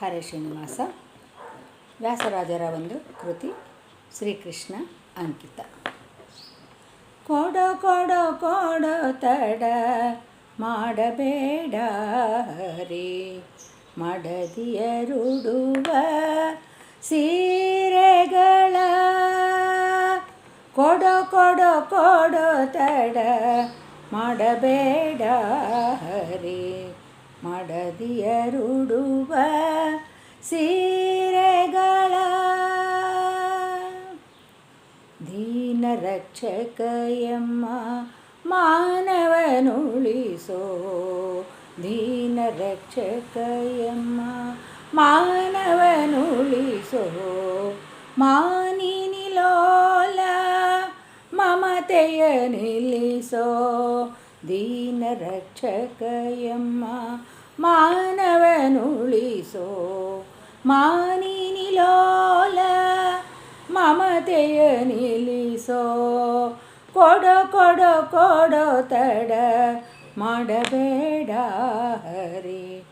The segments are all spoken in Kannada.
ಹರೇ ಶ್ರೀನಿವಾಸ ವ್ಯಾಸರಾಜರ ಒಂದು ಕೃತಿ, ಶ್ರೀಕೃಷ್ಣ ಅಂಕಿತ. ಕೊಡೋ ಕೊಡೋ ಕೊಡೋ, ತಡ, ಮಾಡಬೇಡ ಹರಿ ಮಡದಿಯರುಡುವ ಸೀರೆಗಳ. ಕೊಡೋ ಕೊಡೋ ಕೊಡೋ, ತಡ, ಮಾಡಬೇಡ ಹರಿ ಮಡದಿಯರುಡುವ ಸೀರೆಗಳ ದೀನ ರಕ್ಷಕಯಮ್ಮ ಮಾನವನುಳಿಸೋ ದೀನ ರಕ್ಷಕಯಮ್ಮ ಮಾನವನುಳಿಸೋ ಮಾನಿನಿಲೋಲ ಮಮತೆಯ ನಿಲ್ಲಿಸೋ ದೀನ ರಕ್ಷಕಯಮ್ಮ ಮಾನವನುಳಿಸೋ ಮಾನಿನಿಲೋಲ ಮಮತೆಯ ನಿಲ್ಲಿಸೋ ಕೊಡೋ ಕೊಡೋ ಕೊಡೋ ತಡ ಮಾಡಬೇಡ ಹರಿ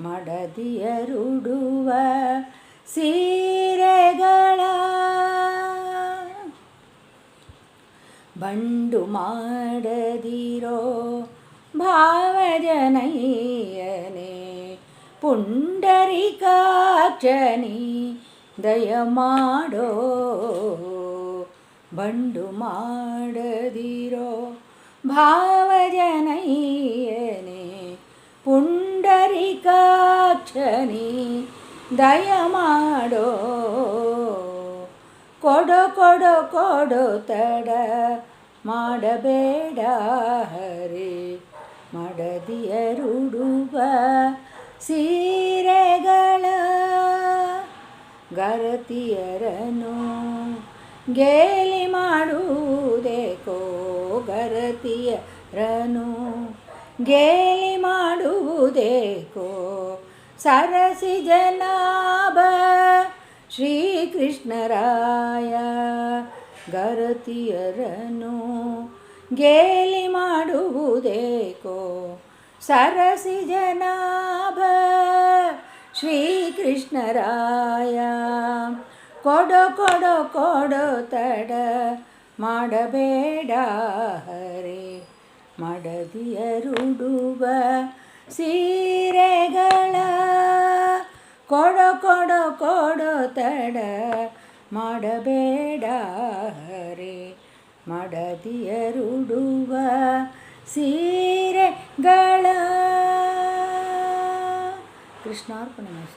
ಮಡದಿಯರುಡುವ ಸೀರೆಗಳ ಬಂಡು ಮಾಡದಿರೋ ಭಾವಜನಯ್ಯನೇ ಪುಂಡರಿಕಾಕ್ಷನಿ ದಯ ಮಾಡೋ ಬಂಡು ಮಾಡದಿರೋ ಭಾವಜನಯ್ಯನೇ ಪುಂಡರಿಕಾಕ್ಷನಿ ದಯ ಮಾಡೋ ಕೊಡೋ ಕೊಡೋ ತಡ, ಮಾಡಬೇಡ ಹರಿ. ಮಡದಿಯರುಡುವ ಸೀರೆಗಳ ಗರತಿಯರನು ಗೇಲಿ ಮಾಡುವುದೇಕೋ ಗರತಿಯರನು ಗೇಲಿ ಮಾಡುವುದೇಕೋ ಸರಸಿ ಜನಾಭ ಶ್ರೀಕೃಷ್ಣರಾಯ ಗರತಿಯರನು ಗೇಲಿ ಮಾಡುವುದೇಕೋ ಸರಸಿ ಜನಾಭ ಶ್ರೀಕೃಷ್ಣರಾಯ. ಕೊಡೋ ಕೊಡೋ ಕೊಡೋ ತಡ ಮಾಡಬೇಡ ಹರೇ. ಮಡದಿಯರುಡುವ ಸೀರೆಗಳ ಕೊಡ, ಕೊಡೋ ಕೊಡೋ ತಡ ಮಾಡಬೇಡ ಹರೇ. ಮಡದಿಯರುಡುವ ಸೀರೆಗಳ. ಕೃಷ್ಣಾರ್ಪಣೆ ಮಸ್ತು